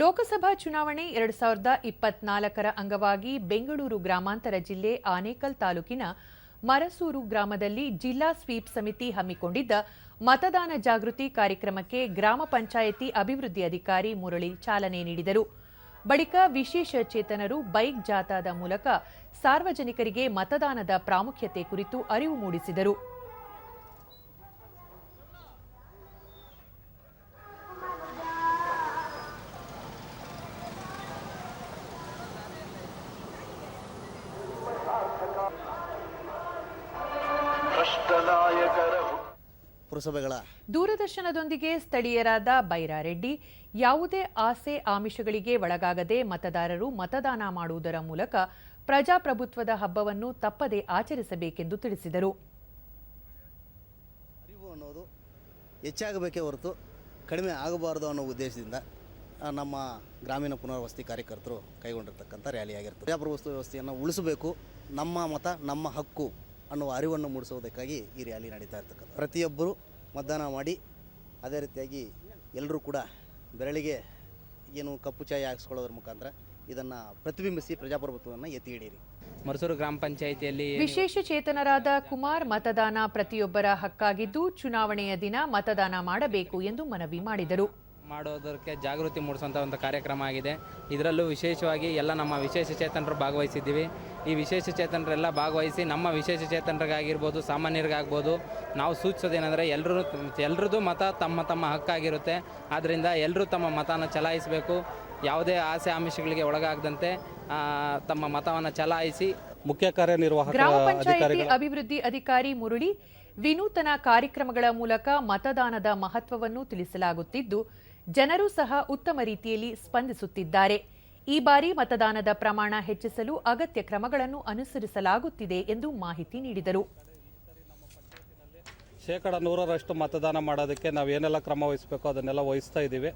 ಲೋಕಸಭಾ ಚುನಾವಣೆ ಎರಡ್ ಸಾವಿರದ ಇಪ್ಪತ್ನಾಲ್ಕರ ಅಂಗವಾಗಿ ಬೆಂಗಳೂರು ಗ್ರಾಮಾಂತರ ಜಿಲ್ಲೆ ಆನೇಕಲ್ ತಾಲೂಕಿನ ಮರಸೂರು ಗ್ರಾಮದಲ್ಲಿ ಜಿಲ್ಲಾ ಸ್ವೀಪ್ ಸಮಿತಿ ಹಮ್ಮಿಕೊಂಡಿದ್ದ ಮತದಾನ ಜಾಗೃತಿ ಕಾರ್ಯಕ್ರಮಕ್ಕೆ ಗ್ರಾಮ ಪಂಚಾಯಿತಿ ಅಭಿವೃದ್ಧಿ ಅಧಿಕಾರಿ ಮುರಳಿ ಚಾಲನೆ ನೀಡಿದರು. ಬಳಿಕ ವಿಶೇಷ ಚೇತನರು ಬೈಕ್ ಜಾಥಾದ ಮೂಲಕ ಸಾರ್ವಜನಿಕರಿಗೆ ಮತದಾನದ ಪ್ರಾಮುಖ್ಯತೆ ಕುರಿತು ಅರಿವು ಮೂಡಿಸಿದರು. ಪುರಸಭೆಗಳ ದೂರದರ್ಶನದೊಂದಿಗೆ ಸ್ಥಳೀಯರಾದ ಬೈರಾರೆಡ್ಡಿ ಯಾವುದೇ ಆಸೆ ಆಮಿಷಗಳಿಗೆ ಒಳಗಾಗದೆ ಮತದಾರರು ಮತದಾನ ಮಾಡುವುದರ ಮೂಲಕ ಪ್ರಜಾಪ್ರಭುತ್ವದ ಹಬ್ಬವನ್ನು ತಪ್ಪದೇ ಆಚರಿಸಬೇಕೆಂದು ತಿಳಿಸಿದರು. ಅರಿವು ಅನ್ನೋದು ಹೆಚ್ಚಾಗಬೇಕೇ ಹೊರತು ಕಡಿಮೆ ಆಗಬಾರದು ಅನ್ನೋ ಉದ್ದೇಶದಿಂದ ನಮ್ಮ ಗ್ರಾಮೀಣ ಪುನರ್ವಸತಿ ಕಾರ್ಯಕರ್ತರು ಕೈಗೊಂಡಿರ್ತಕ್ಕಂಥ ರ್ಯಾಲಿ ಆಗಿರ್ತದೆ ಪ್ರಜಾಪ್ರಭುತ್ವ ವ್ಯವಸ್ಥೆಯನ್ನು ಉಳಿಸಬೇಕು. ನಮ್ಮ ಮತ ನಮ್ಮ ಹಕ್ಕು. ಅನ್ನುವ ಅರಿವನ್ನು ಮೂಡಿಸೋದಕ್ಕಾಗಿ ಈ ರ್ಯಾಲಿ ನಡೀತಾ ಇರ್ತಕ್ಕಂಥ ಪ್ರತಿಯೊಬ್ಬರು ಮತದಾನ ಮಾಡಿ ಅದೇ ರೀತಿಯಾಗಿ ಎಲ್ಲರೂ ಕೂಡ ಬೆರಳಿಗೆ ಏನು ಕಪ್ಪು ಚಾಯಿ ಹಾಕಿಸ್ಕೊಳ್ಳೋದ್ರ ಮುಖಾಂತರ ಇದನ್ನು ಪ್ರತಿಬಿಂಬಿಸಿ ಪ್ರಜಾಪ್ರಭುತ್ವವನ್ನು ಎತ್ತಿ ಹಿಡೀರಿ. ಮರಸೂರು ಗ್ರಾಮ ಪಂಚಾಯಿತಿಯಲ್ಲಿ ವಿಶೇಷ ಚೇತನರಾದ ಕುಮಾರ್ ಮತದಾನ ಪ್ರತಿಯೊಬ್ಬರ ಹಕ್ಕಾಗಿದ್ದು ಚುನಾವಣೆಯ ದಿನ ಮತದಾನ ಮಾಡಬೇಕು ಎಂದು ಮನವಿ ಮಾಡಿದರು. ಮಾಡೋದಕ್ಕೆ ಜಾಗೃತಿ ಮೂಡಿಸುವಂಥ ಒಂದು ಕಾರ್ಯಕ್ರಮ ಆಗಿದೆ. ಇದರಲ್ಲೂ ವಿಶೇಷವಾಗಿ ಎಲ್ಲ ನಮ್ಮ ವಿಶೇಷ ಚೇತನರು ಭಾಗವಹಿಸಿದ್ದೀವಿ. ಈ ವಿಶೇಷ ಚೇತನರೆಲ್ಲ ಭಾಗವಹಿಸಿ ನಮ್ಮ ವಿಶೇಷ ಚೇತನರಿಗಾಗಿರ್ಬೋದು ಸಾಮಾನ್ಯರಿಗಾಗ್ಬೋದು ನಾವು ಸೂಚಿಸೋದೇನೆಂದರೆ ಎಲ್ಲರೂ ಎಲ್ರದ್ದು ಮತ ತಮ್ಮ ತಮ್ಮ ಹಕ್ಕಾಗಿರುತ್ತೆ. ಆದ್ದರಿಂದ ಎಲ್ಲರೂ ತಮ್ಮ ಮತನ ಚಲಾಯಿಸಬೇಕು. ಯಾವುದೇ ಆಸೆ ಆಮಿಷಗಳಿಗೆ ಒಳಗಾಗದಂತೆ ಆ, ತಮ್ಮ ಮತವನ್ನು ಚಲಾಯಿಸಿ. ಮುಖ್ಯ ಕಾರ್ಯನಿರ್ವಾಹಕ ಗ್ರಾಮ ಪಂಚಾಯಿತಿ ಅಭಿವೃದ್ಧಿ ಅಧಿಕಾರಿ ಮುರಳಿ ವಿನೂತನ ಕಾರ್ಯಕ್ರಮಗಳ ಮೂಲಕ ಮತದಾನದ ಮಹತ್ವವನ್ನು ತಿಳಿಸಲಾಗುತ್ತಿದ್ದು ಜನರು ಸಹ ಉತ್ತಮ ರೀತಿಯಲ್ಲಿ ಸ್ಪಂದಿಸುತ್ತಿದ್ದಾರೆ. ಈ ಬಾರಿ ಮತದಾನದ ಪ್ರಮಾಣ ಹೆಚ್ಚಿಸಲು ಅಗತ್ಯ ಕ್ರಮಗಳನ್ನು ಅನುಸರಿಸಲಾಗುತ್ತಿದೆ ಎಂದು ಮಾಹಿತಿ ನೀಡಿದರು. ಶೇಕಡ ನೂರರಷ್ಟು ಮತದಾನ ಮಾಡೋದಕ್ಕೆ ನಾವು ಏನೆಲ್ಲ ಕ್ರಮ ವಹಿಸಬೇಕು ಅದನ್ನೆಲ್ಲ ವಹಿಸ್ತಾ ಇದ್ದೀವಿ.